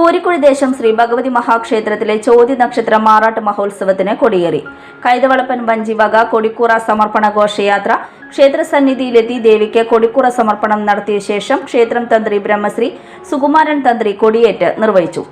കൂരിക്കുഴി ദേശം ശ്രീ ഭഗവതി മഹാക്ഷേത്രത്തിലെ ചോദ്യ നക്ഷത്ര മാറാട്ട് മഹോത്സവത്തിന് കൊടിയേറി. കൈതവളപ്പൻ വഞ്ചി വക കൊടിക്കൂറ സമർപ്പണ ഘോഷയാത്ര ക്ഷേത്രസന്നിധിയിലെത്തി ദേവിക്ക് കൊടിക്കൂറ സമർപ്പണം നടത്തിയ ശേഷം ക്ഷേത്രം തന്ത്രി ബ്രഹ്മശ്രീ സുകുമാരൻ തന്ത്രി കൊടിയേറ്റ് നിർവഹിച്ചു.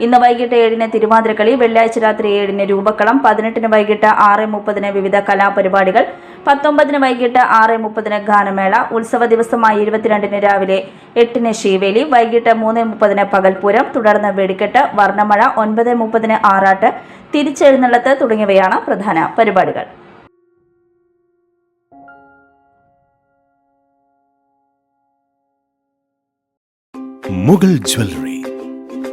ഇന്ന് വൈകിട്ട് ഏഴിന് തിരുവാതിരക്കളി വെള്ളിയാഴ്ച രാത്രി ഏഴിന് രൂപക്കളം പതിനെട്ടിന് വൈകിട്ട് ആറ് മുപ്പതിന് വിവിധ കലാപരിപാടികൾ പത്തൊമ്പതിന് വൈകിട്ട് ആറ് മുപ്പതിന് ഗാനമേള ഉത്സവ ദിവസമായ ഇരുപത്തിരണ്ടിന് രാവിലെ എട്ടിന് ശീവേലി വൈകിട്ട് മൂന്ന് മുപ്പതിന് പകൽപൂരം തുടർന്ന് വെടിക്കെട്ട് വർണമഴ ഒൻപത് മുപ്പതിന് ആറാട്ട് തിരിച്ചെഴുന്നള്ളത്ത് തുടങ്ങിയവയാണ് പ്രധാന പരിപാടികൾ. മുഗൾ ജ്വല്ലറി